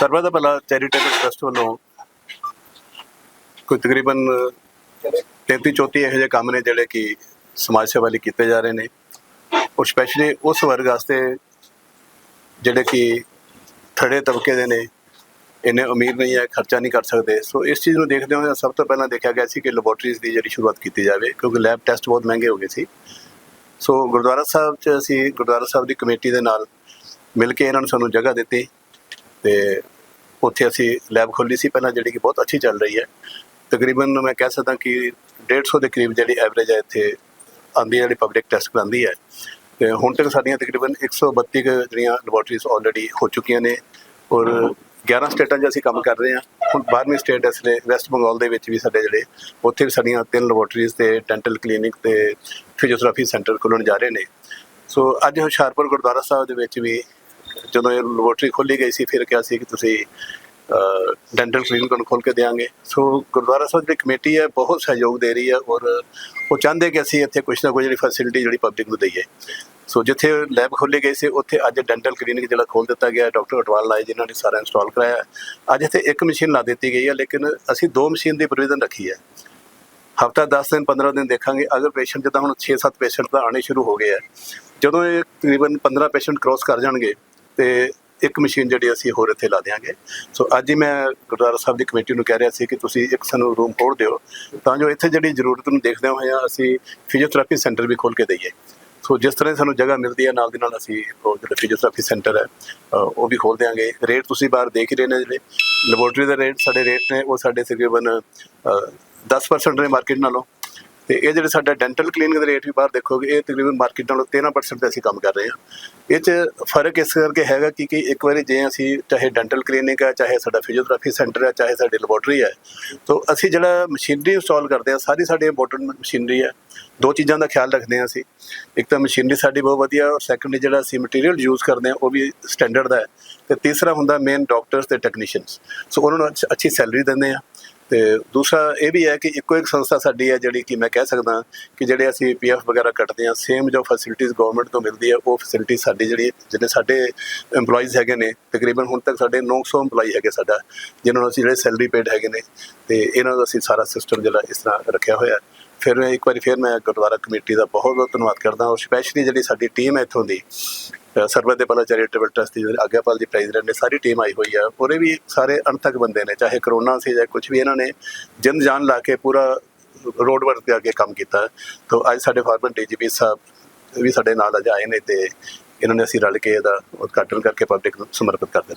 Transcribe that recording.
ਸਰਵਾ ਦਾ ਭਲਾ charitable trust ਵੱਲੋਂ ਕੋਈ ਤਕਰੀਬਨ 33 34 ਇਹੋ ਜਿਹੇ ਕੰਮ ਨੇ ਜਿਹੜੇ ਕਿ ਸਮਾਜ ਸੇਵਾ ਲਈ ਕੀਤੇ ਜਾ ਰਹੇ ਨੇ। ਔਰ ਸਪੈਸ਼ਲੀ ਉਸ ਵਰਗ ਵਾਸਤੇ ਜਿਹੜੇ ਕਿ ਥੜੇ ਤਬਕੇ ਦੇ ਨੇ, ਇੰਨੇ ਅਮੀਰ ਨਹੀਂ ਹੈ, ਖਰਚਾ ਨਹੀਂ ਕਰ ਸਕਦੇ। ਸੋ ਇਸ ਚੀਜ਼ ਨੂੰ ਦੇਖਦੇ ਹੋਏ ਸਭ ਤੋਂ ਪਹਿਲਾਂ ਦੇਖਿਆ ਗਿਆ ਸੀ ਕਿ ਲੈਬੋਰਟਰੀਜ਼ ਦੀ ਜਿਹੜੀ ਸ਼ੁਰੂਆਤ ਕੀਤੀ ਜਾਵੇ, ਕਿਉਂਕਿ ਲੈਬ ਟੈਸਟ ਬਹੁਤ ਮਹਿੰਗੇ ਹੋ ਗਏ ਸੀ। ਸੋ ਗੁਰਦੁਆਰਾ ਸਾਹਿਬ 'ਚ ਅਸੀਂ ਗੁਰਦੁਆਰਾ ਸਾਹਿਬ ਦੀ ਕਮੇਟੀ ਦੇ ਨਾਲ ਮਿਲ ਕੇ ਇਹਨਾਂ ਨੂੰ ਸਾਨੂੰ ਜਗ੍ਹਾ ਦਿੱਤੀ। ਤੇ ਉੱਥੇ ਅਸੀਂ ਲੈਬ ਖੋਲੀ ਸੀ, ਪਹਿਲਾਂ ਜਿਹੜੀ ਕਿ ਬਹੁਤ ਅੱਛੀ ਚੱਲ ਰਹੀ ਹੈ। ਤਕਰੀਬਨ ਮੈਂ ਕਹਿ ਸਕਦਾ ਕਿ 150 ਦੇ ਕਰੀਬ ਜਿਹੜੀ ਐਵਰੇਜ ਹੈ, ਇੱਥੇ ਆਂਦੀ ਹੈ, ਜਿਹੜੀ ਪਬਲਿਕ ਟੈਸਟ ਕਰਾਂਦੀ ਹੈ। ਤੇ ਹੁਣ ਤੱਕ ਸਾਡੀਆਂ ਤਕਰੀਬਨ 132 ਕੁ ਜਿਹੜੀਆਂ ਲੈਬੋਰਟਰੀਜ਼ ਆਲਰੇਡੀ ਹੋ ਚੁੱਕੀਆਂ ਨੇ ਔਰ 11 ਸਟੇਟਾਂ 'ਚ ਅਸੀਂ ਕੰਮ ਕਰ ਰਹੇ ਹਾਂ। ਹੁਣ 12ਵੀਂ ਸਟੇਟ ਇਸ ਲਈ ਵੈਸਟ ਬੰਗਾਲ ਦੇ ਵਿੱਚ ਵੀ ਸਾਡੇ ਜਿਹੜੇ ਉੱਥੇ ਵੀ ਸਾਡੀਆਂ ਤਿੰਨ ਲੈਬੋਰਟਰੀਜ਼ ਤੇ ਡੈਂਟਲ ਕਲੀਨਿਕ ਤੇ ਫਿਜ਼ੀਓਥੈਰੇਪੀ ਸੈਂਟਰ ਖੁੱਲ੍ਹਣ ਜਾ ਰਹੇ ਨੇ। ਸੋ ਅੱਜ ਹੁਸ਼ਿਆਰਪੁਰ ਗੁਰਦੁਆਰਾ ਸਾਹਿਬ ਦੇ ਵਿੱਚ ਵੀ ਜਦੋਂ ਇਹ ਲੈਬੋਰਟਰੀ ਖੋਲੀ ਗਈ ਸੀ, ਫਿਰ ਕਿਹਾ ਸੀ ਕਿ ਤੁਸੀਂ ਡੈਂਟਲ ਕਲੀਨਿਕ ਨੂੰ ਖੋਲ ਕੇ ਦੇਾਂਗੇ ਸੋ ਗੁਰਦੁਆਰਾ ਸਾਹਿਬ ਦੀ ਕਮੇਟੀ ਹੈ, ਬਹੁਤ ਸਹਿਯੋਗ ਦੇ ਰਹੀ ਹੈ ਔਰ ਉਹ ਚਾਹੁੰਦੇ ਕਿ ਅਸੀਂ ਇੱਥੇ ਕੁਝ ਨਾ ਕੁਝ ਜਿਹੜੀ ਫੈਸਿਲਿਟੀ ਜਿਹੜੀ ਪਬਲਿਕ ਨੂੰ ਦਈਏ। ਸੋ ਜਿੱਥੇ ਲੈਬ ਖੋਲੇ ਗਏ ਸੀ, ਉੱਥੇ ਅੱਜ ਡੈਂਟਲ ਕਲੀਨਿਕ ਜਿਹੜਾ ਖੋਲ ਦਿੱਤਾ ਗਿਆ ਡਾਕਟਰ ਅਟਵਾਲ ਲਾਏ ਜਿਨ੍ਹਾਂ ਨੇ ਸਾਰਾ ਇੰਸਟਾਲ ਕਰਾਇਆ ਅੱਜ ਇੱਥੇ ਇੱਕ ਮਸ਼ੀਨ ਲਾ ਦਿੱਤੀ ਗਈ ਹੈ, ਲੇਕਿਨ ਅਸੀਂ ਦੋ ਮਸ਼ੀਨ ਦੀ ਪ੍ਰੋਵੀਜ਼ਨ ਰੱਖੀ ਹੈ। ਹਫਤਾ 10 ਦਿਨ 15 ਦਿਨ ਦੇਖਾਂਗੇ, ਅਗਰ ਪੇਸ਼ੈਂਟ ਜਿੱਦਾਂ ਹੁਣ 6-7 ਪੇਸ਼ੈਂਟ ਤਾਂ ਆਣੇ ਸ਼ੁਰੂ ਹੋ ਗਏ ਆ ਜਦੋਂ ਇਹ ਤਕਰੀਬਨ 15 ਪੇਸ਼ੈਂਟ ਕ੍ਰੋਸ ਕਰ ਜਾਣਗੇ ਤੇ ਇੱਕ ਮਸ਼ੀਨ ਜਿਹੜੀ ਅਸੀਂ ਹੋਰ ਇੱਥੇ ਲਾ ਦਿਆਂਗੇ। ਸੋ ਅੱਜ ਹੀ ਮੈਂ ਗੁਰਦੁਆਰਾ ਸਾਹਿਬ ਦੀ ਕਮੇਟੀ ਨੂੰ ਕਹਿ ਰਿਹਾ ਸੀ ਕਿ ਤੁਸੀਂ ਇੱਕ ਸਾਨੂੰ ਰੂਮ ਖੋਲ ਦਿਓ ਤਾਂ ਜੋ ਇੱਥੇ ਜਿਹੜੀ ਜ਼ਰੂਰਤ ਨੂੰ ਦੇਖਦੇ ਹੋਏ ਅਸੀਂ ਫਿਜ਼ੀਓਥੈਰੇਪੀ ਸੈਂਟਰ ਵੀ ਖੋਲ ਕੇ ਦਈਏ। ਸੋ ਜਿਸ ਤਰ੍ਹਾਂ ਸਾਨੂੰ ਜਗ੍ਹਾ ਮਿਲਦੀ ਹੈ ਨਾਲ ਦੀ ਨਾਲ ਅਸੀਂ ਉਹ ਜਿਹੜਾ ਫਿਜ਼ੀਓਥੈਰੇਪੀ ਸੈਂਟਰ ਹੈ ਉਹ ਵੀ ਖੋਲ ਦਿਆਂਗੇ। ਰੇਟ ਤੁਸੀਂ ਬਾਹਰ ਦੇਖ ਹੀ ਰਹੇ ਨੇ ਜਿਹੜੇ। ਲੈਬੋਰਟਰੀ ਦੇ ਰੇਟ ਸਾਡੇ ਰੇਟ ਨੇ ਉਹ ਸਾਡੇ ਤਕਰੀਬਨ ਅ, 10% ਨੇ ਮਾਰਕੀਟ ਨਾਲੋਂ। ਤੇ ਇਹ ਜਿਹੜੇ ਸਾਡਾ ਡੈਂਟਲ ਕਲੀਨਿਕ ਦੇ ਰੇਟ ਵੀ ਬਾਹਰ ਦੇਖੋਗੇ, ਇਹ ਤਕਰੀਬਨ ਮਾਰਕੀਟ ਨਾਲੋਂ 13% ਤੇ ਅਸੀਂ ਕੰਮ ਕਰ ਰਹੇ ਹਾਂ। ਇਹ ਚ ਫ਼ਰਕ ਇਸ ਕਰਕੇ ਹੈਗਾ ਕਿ ਕਿ ਇੱਕ ਵਾਰੀ ਜੇ ਅਸੀਂ ਚਾਹੇ ਡੈਂਟਲ ਕਲੀਨਿਕ ਹੈ, ਚਾਹੇ ਸਾਡਾ ਫਿਜ਼ੀਓਥੈਰੇਪੀ ਸੈਂਟਰ ਹੈ, ਚਾਹੇ ਸਾਡੀ ਲੈਬੋਰਟਰੀ ਹੈ, ਤੋਂ ਅਸੀਂ ਜਿਹੜਾ ਮਸ਼ੀਨਰੀ ਇੰਸਟਾਲ ਕਰਦੇ ਹਾਂ, ਸਾਰੀ ਸਾਡੀ ਇੰਪੋਰਟੈਂਟ ਮਸ਼ੀਨਰੀ ਹੈ। ਦੋ ਚੀਜ਼ਾਂ ਦਾ ਖਿਆਲ ਰੱਖਦੇ ਹਾਂ ਅਸੀਂ। ਇੱਕ ਤਾਂ ਮਸ਼ੀਨਰੀ ਸਾਡੀ ਬਹੁਤ ਵਧੀਆ ਔਰ ਸੈਕੰਡਲੀ ਜਿਹੜਾ ਅਸੀਂ ਮਟੀਰੀਅਲ ਯੂਜ਼ ਕਰਦੇ ਹਾਂ, ਉਹ ਵੀ ਸਟੈਂਡਰਡ ਦਾ ਹੈ। ਤੇ ਤੀਸਰਾ ਹੁੰਦਾ ਮੇਨ ਡਾਕਟਰਸ ਤੇ ਟੈਕਨੀਸ਼ੀਅਨਸ ਸੋ ਉਹਨਾਂ ਨੂੰ ਅੱਛ- ਅੱਛੀ ਸੈਲਰੀ ਦਿੰਦੇ ਆ ਤੇ ਦੂਸਰਾ ਇਹ ਵੀ ਹੈ ਕਿ ਇੱਕੋ ਇੱਕ ਸੰਸਥਾ ਸਾਡੀ ਹੈ ਜਿਹੜੀ ਕਿ ਮੈਂ ਕਹਿ ਸਕਦਾ ਕਿ ਜਿਹੜੇ ਅਸੀਂ ਪੀਐਫ ਵਗੈਰਾ ਕੱਟਦੇ ਹਾਂ ਸੇਮ ਜੋ ਫੈਸਿਲਿਟੀਜ਼ ਗਵਰਨਮੈਂਟ ਤੋਂ ਮਿਲਦੀ ਹੈ, ਉਹ ਫੈਸਿਲਿਟੀ ਸਾਡੀ ਜਿਹੜੀ ਜਿਹੜੇ ਸਾਡੇ EMPLOYEES ਹੈਗੇ ਨੇ, ਤਕਰੀਬਨ ਹੁਣ ਤੱਕ ਸਾਡੇ 900 EMPLOYEE ਹੈਗੇ ਸਾਡਾ, ਜਿਨ੍ਹਾਂ ਨੂੰ ਅਸੀਂ ਜਿਹੜੇ ਸੈਲਰੀ ਪੇਡ ਹੈਗੇ ਨੇ ਤੇ ਇਹਨਾਂ ਦਾ ਅਸੀਂ ਸਾਰਾ ਸਿਸਟਮ ਜਿਹੜਾ ਇਸ ਤਰ੍ਹਾਂ ਰੱਖਿਆ ਹੋਇਆ ਹੈ। ਫਿਰ ਮੈਂ ਇੱਕ ਵਾਰੀ ਫਿਰ ਮੈਂ ਗੁਰਦੁਆਰਾ ਕਮੇਟੀ ਦਾ ਬਹੁਤ ਬਹੁਤ ਧੰਨਵਾਦ ਕਰਦਾ ਔਰ ਸਪੈਸ਼ਲੀ ਜਿਹੜੀ ਸਾਡੀ ਟੀਮ ਹੈ ਇੱਥੋਂ ਦੀ ਅ, ਸਰਬਤ ਦੇ ਭਲਾ ਚੈਰੀਟੇਬਲ ਟਰਸਟ ਦੀ ਆਗਿਆਪਾਲ ਦੀ ਪ੍ਰੈਜ਼ੀਡੈਂਟ ਨੇ ਸਾਰੀ ਟੀਮ ਆਈ ਹੋਈ ਆ। ਉਹਦੇ ਵੀ ਸਾਰੇ ਅਣਥਕ ਬੰਦੇ ਨੇ ਚਾਹੇ ਕਰੋਨਾ ਸੀ ਜਾਂ ਕੁਝ ਵੀ ਇਹਨਾਂ ਨੇ ਜਿੰਦ ਜਾਨ ਲਾ ਕੇ ਪੂਰਾ ਰੋਡ ਵਰਕ ਦੇ ਅੱਗੇ ਕੰਮ ਕੀਤਾ। ਤੋਂ ਅੱਜ ਸਾਡੇ ਫਾਰਮਰ ਡੀਜੀਪੀ ਸਾਹਿਬ ਵੀ ਸਾਡੇ ਨਾਲ ਅੱਜ ਆਏ ਨੇ ਤੇ ਇਹਨਾਂ ਨੇ ਅਸੀਂ ਰਲ ਕੇ ਇਹਦਾ ਉਦਘਾਟਨ ਕਰਕੇ ਪਬਲਿਕ ਨੂੰ ਸਮਰਪਿਤ ਕਰ ਦਿੱਤਾ।